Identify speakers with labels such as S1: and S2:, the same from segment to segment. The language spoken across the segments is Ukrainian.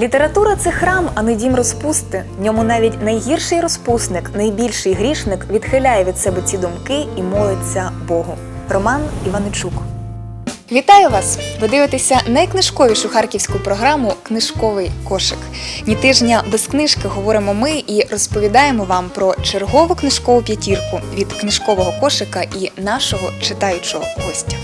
S1: Література це храм, а не дім розпусти. В ньому навіть найгірший розпусник, найбільший грішник відхиляє від себе ці думки і молиться Богу. Роман Іваничук. Вітаю вас! Ви дивитеся найкнижковішу харківську програму Книжковий кошик. Ні тижня без книжки говоримо ми і розповідаємо вам про чергову книжкову п'ятірку від книжкового кошика і нашого читаючого гостя.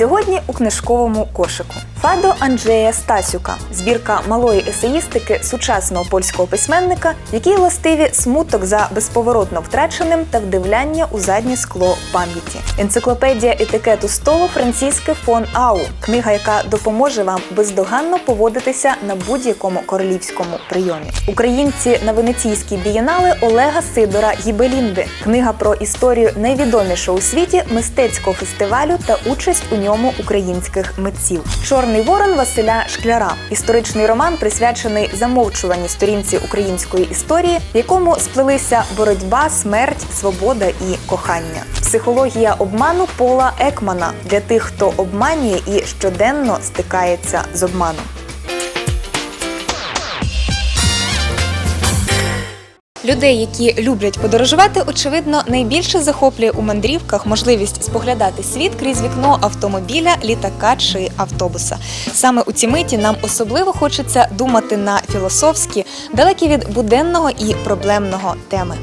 S1: Сьогодні у книжковому кошику Фадо Анджея Стасюка, збірка малої есеїстики сучасного польського письменника, якій властиві смуток за безповоротно втраченим та вдивляння у заднє скло пам'яті. Енциклопедія етикету столу Франциске фон Ау, книга, яка допоможе вам бездоганно поводитися на будь-якому королівському прийомі. Українці на венеційській бієнале Олега Сидора Гібелінди, книга про історію найвідомішого у світі мистецького фестивалю та участь у ньому українських митців. Чорний ворон Василя Шкляра, історичний роман, присвячений замовчуваній сторінці української історії, в якому сплелися боротьба, смерть, свобода і кохання. Психологія обману Пола Екмана для тих, хто обманює і щоденно стикається з обманом. Людей, які люблять подорожувати, очевидно, найбільше захоплює у мандрівках можливість споглядати світ крізь вікно автомобіля, літака чи автобуса. Саме у ці миті нам особливо хочеться думати на філософські, далекі від буденного і проблемного теми.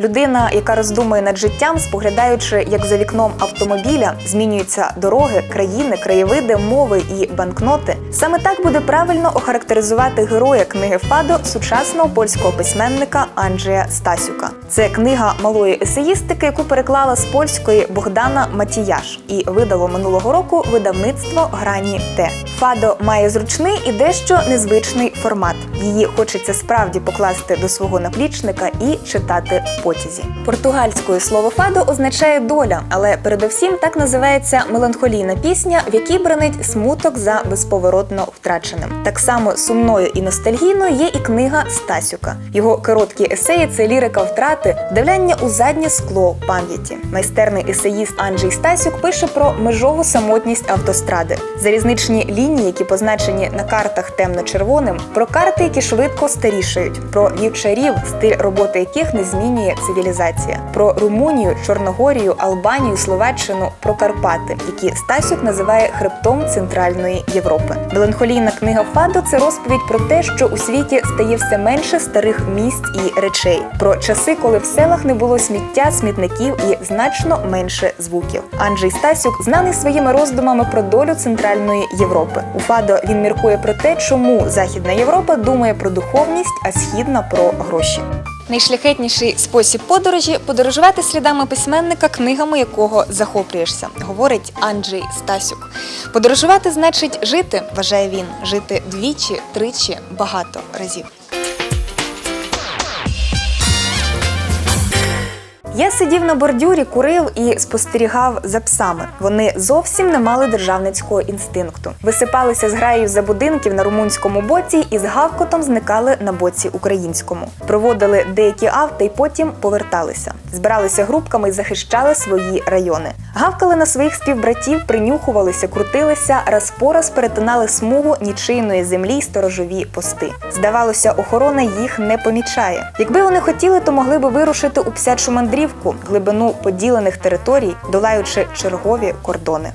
S1: Людина, яка роздумує над життям, споглядаючи, як за вікном автомобіля змінюються дороги, країни, краєвиди, мови і банкноти, саме так буде правильно охарактеризувати героя книги Фадо сучасного польського письменника Анджея Стасюка. Це книга малої есеїстики, яку переклала з польської Богдана Матіяш і видало минулого року видавництво Грані Т. Фадо має зручний і дещо незвичний формат. Її хочеться справді покласти до свого наплічника і читати в потязі. Португальською слово фадо означає доля, але передовсім так називається меланхолійна пісня, в якій бронить смуток за безповоротно втраченим. Так само сумною і ностальгійною є і книга Стасюка. Його короткі есеї це лірика втрати, вдавляння у заднє скло пам'яті. Майстерний есеїст Анджей Стасюк пише про межову самотність автостради, залізничні лінії, які позначені на картах темно-червоним, про карти, які швидко старішають, про вівчарів, стиль роботи яких не змінює цивілізація, про Румунію, Чорногорію, Албанію, Словаччину, про Карпати, які Стасюк називає хребтом Центральної Європи. Меланхолійна книга Фадо це розповідь про те, що у світі стає все менше старих місць і речей, про часи, коли в селах не було сміття, смітників і значно менше звуків. Анджей Стасюк знаний своїми роздумами про долю Центральної Європи. У Фадо він міркує про те, чому Західна Європа думає про духовність, а східна про гроші. Найшляхетніший спосіб подорожі подорожувати слідами письменника, книгами якого захоплюєшся, говорить Анджей Стасюк. Подорожувати значить жити, вважає він, жити двічі, тричі, багато разів. Я сидів на бордюрі, курив і спостерігав за псами. Вони зовсім не мали державницького інстинкту. Висипалися з граєю за будинків на румунському боці і з гавкотом зникали на боці українському. Проводили деякі авто і потім поверталися. Збиралися групками і захищали свої райони. Гавкали на своїх співбратів, принюхувалися, крутилися, раз по раз перетинали смугу нічийної землі й сторожові пости. Здавалося, охорона їх не помічає. Якби вони хотіли, то могли би вирушити у псячу мандрівку, глибину поділених територій, долаючи чергові кордони.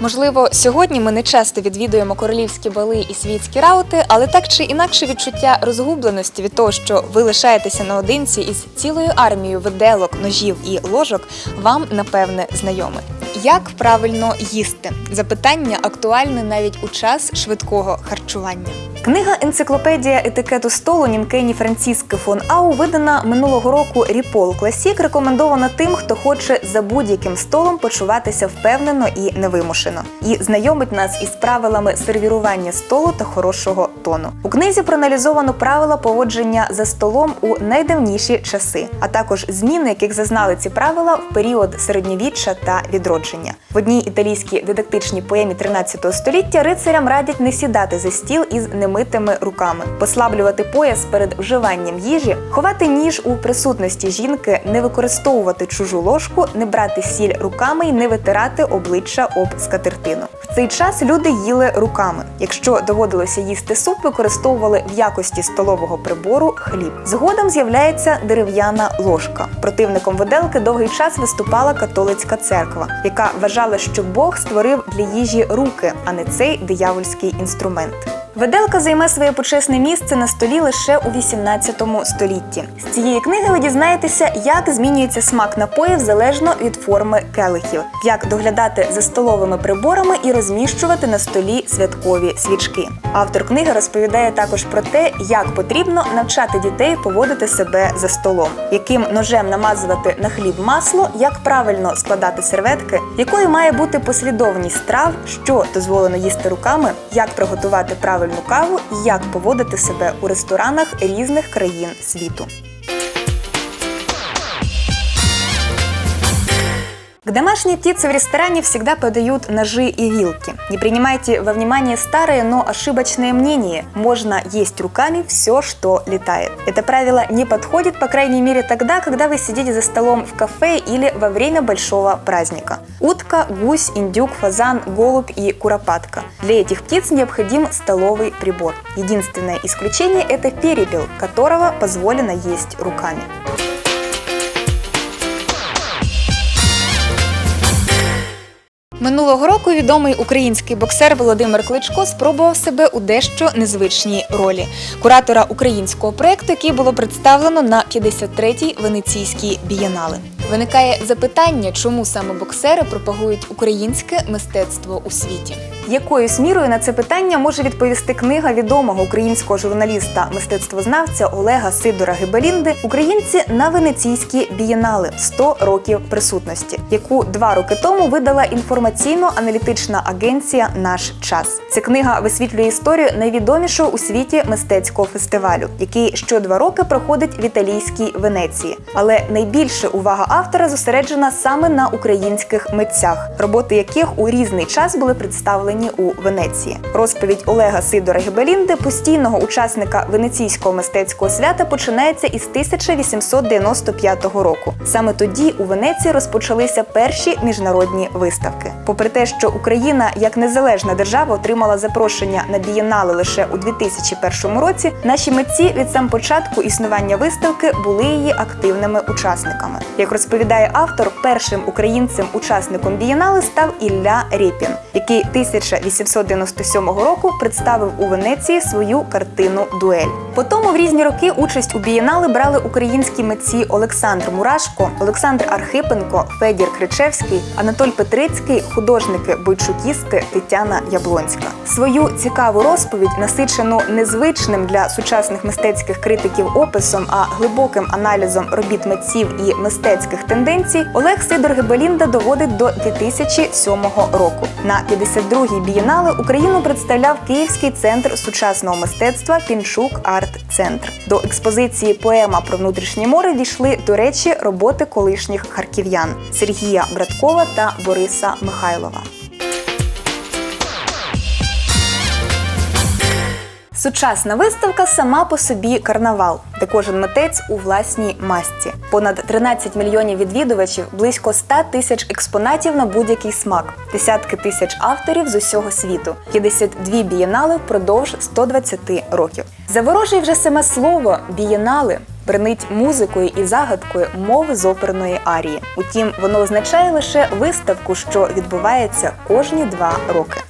S1: Можливо, сьогодні ми не часто відвідуємо королівські бали і світські раути, але так чи інакше відчуття розгубленості від того, що ви лишаєтеся наодинці із цілою армією виделок, ножів і ложок, вам напевне знайоме. Як правильно їсти? Запитання актуальне навіть у час швидкого харчування. Книга Енциклопедія етикету столу Нінкені Франциске фон Ау видана минулого року Ріпол Класік, рекомендована тим, хто хоче за будь-яким столом почуватися впевнено і невимушено, і знайомить нас із правилами сервірування столу та хорошого тону. У книзі проаналізовано правила поводження за столом у найдавніші часи, а також зміни, яких зазнали ці правила в період середньовіччя та відродження. В одній італійській дидактичній поемі 13 століття рицарям радять не сідати за стіл із немитими руками, послаблювати пояс перед вживанням їжі, ховати ніж у присутності жінки, не використовувати чужу ложку, не брати сіль руками і не витирати обличчя об скатертину. В цей час люди їли руками. Якщо доводилося їсти суп, використовували в якості столового прибору хліб. Згодом з'являється дерев'яна ложка. Противником виделки довгий час виступала католицька церква, яка вважала, що Бог створив для їжі руки, а не цей диявольський інструмент. Виделка займе своє почесне місце на столі лише у 18 столітті. З цієї книги ви дізнаєтеся, як змінюється смак напоїв залежно від форми келихів, як доглядати за столовими приборами і розміщувати на столі святкові свічки. Автор книги розповідає також про те, як потрібно навчати дітей поводити себе за столом, яким ножем намазувати на хліб масло, як правильно складати серветки, якою має бути послідовність страв, що дозволено їсти руками, як приготувати правильну каву і як поводити себе у ресторанах різних країн світу. К домашней птице в ресторане всегда подают ножи и вилки. Не принимайте во внимание старые, но ошибочные мнения. Можно есть руками все, что летает. Это правило не подходит, по крайней мере, тогда, когда вы сидите за столом в кафе или во время большого праздника. Утка, гусь, индюк, фазан, голубь и куропатка. Для этих птиц необходим столовый прибор. Единственное исключение – это перепел, которого позволено есть руками. Минулого року відомий український боксер Володимир Кличко спробував себе у дещо незвичній ролі куратора українського проєкту, який було представлено на 53-й венеційській бієнале. Виникає запитання, чому саме боксери пропагують українське мистецтво у світі. Якоюсь мірою на це питання може відповісти книга відомого українського журналіста, мистецтвознавця Олега Сидора Гибелінди Українці на венеційській бієнале 100 років присутності, яку два роки тому видала інформаційно-аналітична агенція Наш час. Ця книга висвітлює історію найвідомішого у світі мистецького фестивалю, який що два роки проходить в італійській Венеції. Але найбільше увага автора зосереджена саме на українських митцях, роботи яких у різний час були представлені у Венеції. Розповідь Олега Сидора Гебелінди, постійного учасника венеційського мистецького свята, починається із 1895 року. Саме тоді у Венеції розпочалися перші міжнародні виставки. Попри те, що Україна як незалежна держава отримала запрошення на бієнале лише у 2001 році, наші митці від сам початку існування виставки були її активними учасниками. Як розповідає автор, першим українцем-учасником бієнале став Ілля Рєпін, який 1897 року представив у Венеції свою картину Дуель. Потім в різні роки участь у бієнале брали українські митці Олександр Мурашко, Олександр Архипенко, Федір Кричевський, Анатоль Петрицький, художники бойчукісти Тетяна Яблонська. Свою цікаву розповідь, насичену незвичним для сучасних мистецьких критиків описом, а глибоким аналізом робіт митців і мистецьких тенденцій, Олег Сидор Гебелінда доводить до 2007 року. На 52-й бієнале Україну представляв Київський центр сучасного мистецтва Пінчук Арт Центр. До експозиції Поема про внутрішнє море дійшли, до речі, роботи колишніх харків'ян Сергія Браткова та Бориса Михайлова. Сучасна виставка сама по собі карнавал, де кожен митець у власній масці. Понад 13 мільйонів відвідувачів, близько 100 тисяч експонатів на будь-який смак, десятки тисяч авторів з усього світу, 52 бієнали впродовж 120 років. Заворожує вже саме слово бієнали. Бренить музикою і загадкою мови з оперної арії. Утім, воно означає лише виставку, що відбувається кожні два роки.